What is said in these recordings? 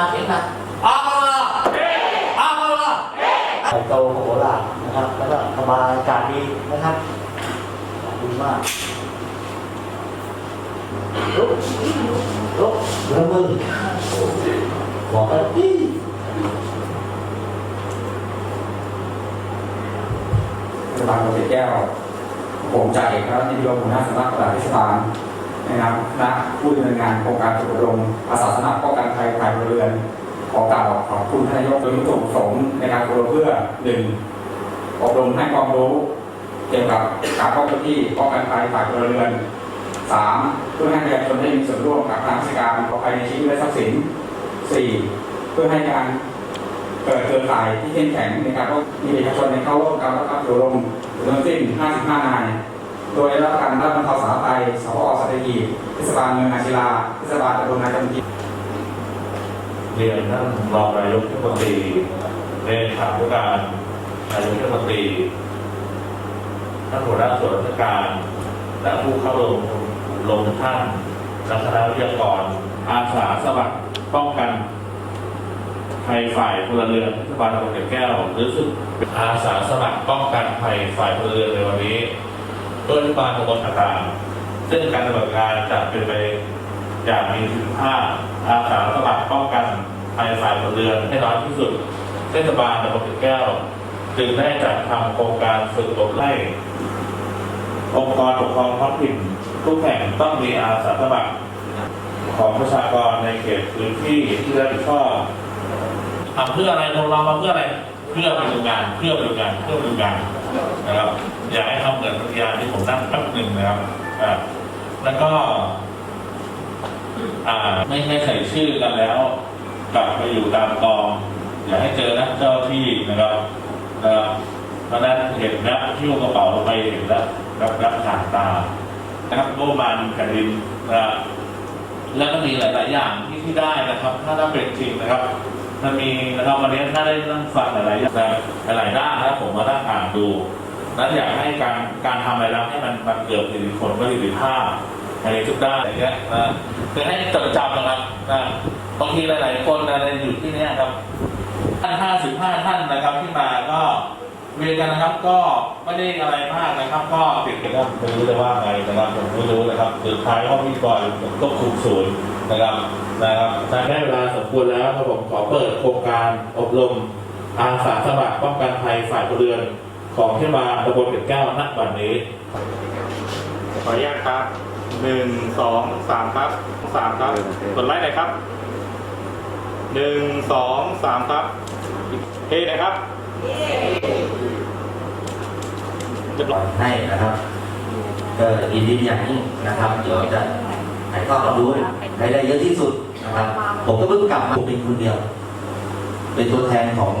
มาเสียงดังอามาลาอามาลาไข่โตโหฬารนะครับ แล้วก็สบายอากาศดีนะครับขอบคุณมากลุกลุกระมือบอกกันดิเทศบาลโพธิ์แก้ว ผมจ่าเอกครับนิยมหัวหน้าสำนักปลัดเทศบาล นะครับณะผู้ดำเนินงานโครงการฝึกอบรมอาสาสมัครป้องกันภัยภายเรือนขอกล่าวขอบคุณท่านนายกโดยวัตถุประสงค์ในการอบรมเพื่อหนึ่งอบรมให้ความรู้ เกี่ยวกับการป้องกันที่ป้องกันภัยฝ่ายเรือนสามเพื่อให้ประชาชนได้มีส่วนร่วมกับทางราชการปลอดภัยในชีวิตและทรัพย์สินสี่เพื่อให้การเกิดเครือข่ายที่เข้มแข็งในการว่ามีประชาชนในเข้าร่วมการรับการอบรมทั้งสิ้น55นาย โดยรับการรับบรรเทาสาธารณภัยสพอสัตหีบเทศบาลเมืองอาชิลาเทศบาลตำบลนาจำปีเรียนท่านรองนายกเทศมนตรีเลขาธิการนายกเทศมนตรีท่านหัวหน้าส่วนราชการและผู้เข้าลงลงท่านนักคณะวิทยากร อาสาสมัครป้องกันภัยฝ่ายพลเรือนเทศบาลตำบลเกร็ดแก้วหรือซึ่งอาสาสมัครป้องกันภัยฝ่ายพลเรือนในวันนี้ โดยเทศบาลตำบลต่างๆซึ่งการดำเนินงานจะเป็นไปอย่างมีประสิทธิภาพอาสาสมัครป้องกันภัยฝ่ายพลเรือนให้น้อยที่สุดเทศบาลตำบลเกร็ดแก้วจึงได้จัดทำโครงการฝึกอบรมให้องค์กรปกครองท้องถิ่นทุกแห่งต้องมีอาสาสมัครของประชากรในเขตพื้นที่ที่รับผิดชอบทำเพื่ออะไรเราเรามาเพื่ออะไร เพื่อไปดูงานเพื่อไปดูงานเพื่อไปดูงานนะครับอยากให้ทำเหมือนปฏิญาณที่ผมนั่งแป๊บหนึ่งนะครับอ่าแล้วก็ อ่าไม่ให้ใส่ชื่อกันแล้ว กลับไปอยู่ตามกอง อย่าให้เจอนะเจ้าที่นะครับนะครับเพราะนั้นเห็นนะที่วกระเป๋าลงไปเห็นแล้วรับรับผ่านตานะครับโบมันแผ่นดินนะครับแล้วก็มีหลาย ๆ อย่างที่ที่ได้นะครับ ถ้าถ้าเป็นจริงนะครับ มันมีนะครับวันนี้ถ้าได้นั่งฟังหลายๆอย่างหลายด้านนะครับผมมาตั้งอ่านดูนั้นอยากให้การการทำอะไรแล้วให้มันมันเกิดประสิทธิผลประสิทธิภาพในทุกด้านอะไรเงี้ยนะคือให้จดจำนะครับนะบางทีหลาย ๆ คนอะอยู่ที่นี้ครับท่านห้าสิบห้าท่านนะครับที่มาก็เรียนกันนะครับก็ไม่ได้อะไรมากนะครับ ก็ติดกันครับไม่รู้จะว่าไงนะครับผมไม่รู้นะครับสุดท้ายห้องพิธีกรผมก็คุมศูนย์ นะครับนะครับได้เวลาสมควรแล้วครับผมขอเปิดโครงการอบรมอาสาสมัครป้องกันภัยฝ่ายพลเรือนของเทศบาลตำบลเกร็ดแก้วณวันนี้ ขออนุญาตครับหนึ่งสองสามครับสามครับกดไลค์หน่อยครับหนึ่งสองสามครับเฮ้นะครับเรียบร้อยให้นะครับก็ยินดีอย่างยิ่งนะครับเดี๋ยวจะ ถ่ายทอดความรู้ให้ได้เยอะที่สุดนะครับ ผมก็เพิ่งกลับมาเป็นคนเดียว เป็นตัวแทนของ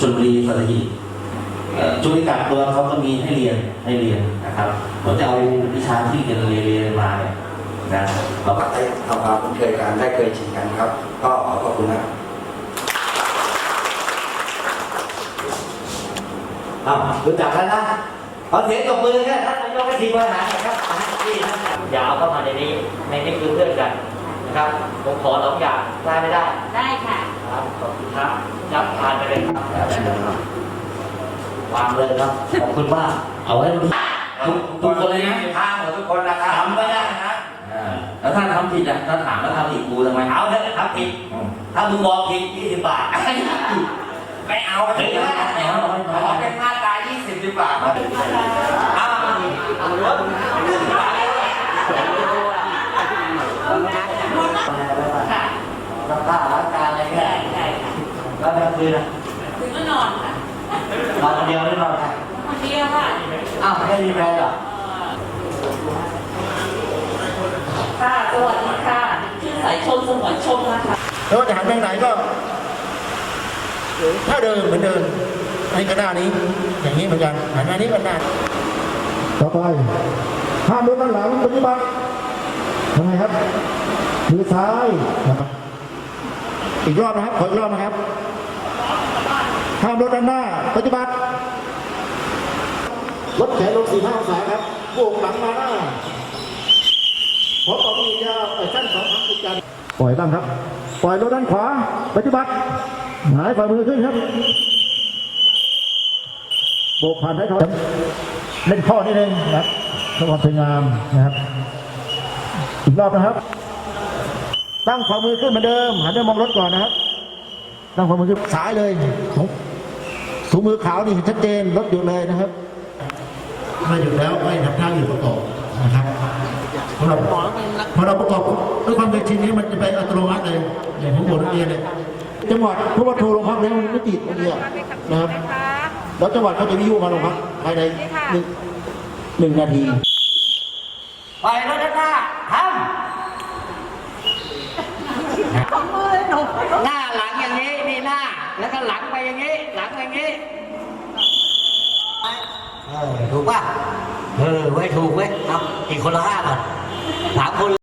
ชลบุรีสัตหีบเอ่อจุดกักตัวเขาก็มีให้เรียนให้เรียนนะครับผมจะเอาวิชาที่เรียนเรียนเรียนมาเนี่ยนะเราก็ได้ทำความคุ้นเคยกันได้เคยชินกันครับ ก็ขอขอบคุณนะอ้าวรู้จักแล้วนะขอเสียงตบมือแค่ท่านนายกให้ทีมบริหารหนะครับอะที่ท่าน อย่าเอาเข้ามาในนี้ ในนี้คือเพื่อนกันนะครับ ผมขอสองอย่างได้ไม่ได้ ได้ค่ะ ครับขอบคุณครับยับทานไปเลยครับวางเลยครับ ขอบคุณมาก เอาไว้ทุกทุกทุกคนเลยนะทางหมดทุกคนนะครับทำไม่ได้นะอ่าแล้วถ้าทำผิดอะถ้าถามแล้วทำผิดกูทำไมเอาเถอะทำผิด ถ้ามึงบอกผิดยี่สิบบาทไม่เอาถึถึงงแล้แล้ววแหมเอาเอาไว้ขอเป็นมาตรา20ดีกว่าครับ อ้าวเอาเรื่องเรื่องรับผ้ารับการอะไรเงี้ย ใช่ค่ะ แล้ว กลางคืนนะถึงก็นอนค่ะนอนคนเดียวหรือนอนใครคนเดียวค่ะอ้าวไม่มีแฟนเหรอค่ะสวัสดีค่ะชื่อสายชนสมวนชมนะคะแล้วจะหันไปไหนก็ถ้าเดินเหมือนเดินในกระดานี้ อย่างนี้เหมือนกันหันหน้านี้ก็หน้าต่อไปห้ามรถด้านหลังปฏิบัติทำไงครับมือซ้ายนะครับอีกรอบนะครับขออีกรอบนะครับ ห้ามรถด้านหน้าปฏิบัติลดแขนลงสี่ห้าองศาครับโบกหลังมาหน้าพร้อมกับมียาวแต่สั้นสองครั้งติดกันปล่อยบ้างครับ ปล่อยรถด้านขวา ปฏิบัติหงายฝ่ามือขึ้นครับโบกผ่านท้ายทอยเล่นข้อนิดนึงนะครับเพื่อความสวยงามนะครับอีกรอบนะครับ ตั้งฝ่ามือขึ้นเหมือนเดิมหันไปมองรถก่อนนะครับตั้งฝ่ามือขึ้นซ้ายเลยของ ถุงมือขาวนี่เห็นชัดเจนรถหยุดเลยนะครับไม่หยุดแล้วไม่ทำท่าอยู่ประกอบนะครับพอเราพอเราประกอบด้วยความเป็นชินนี้มันจะไปอัตโนมัติเลยอย่างของผมนักเรียนเลยจังหวัดเพราะว่าโทรลงพักแล้วมันไม่ติดนักเรียนนะครับแล้วจังหวัดเขาจะวิทยุมาลงพักภายในหนึ่งหนึ่งนาทีปล่อยรถด้านหน้าทำหน้าหลังอย่างนี้นี่หน้า แล้วก็หลังไปอย่างนี้ หลังไปอย่างนี้เออถูกป่ะเออไว้ถูกไว้ครับอีกคนละห้าบาทสามคน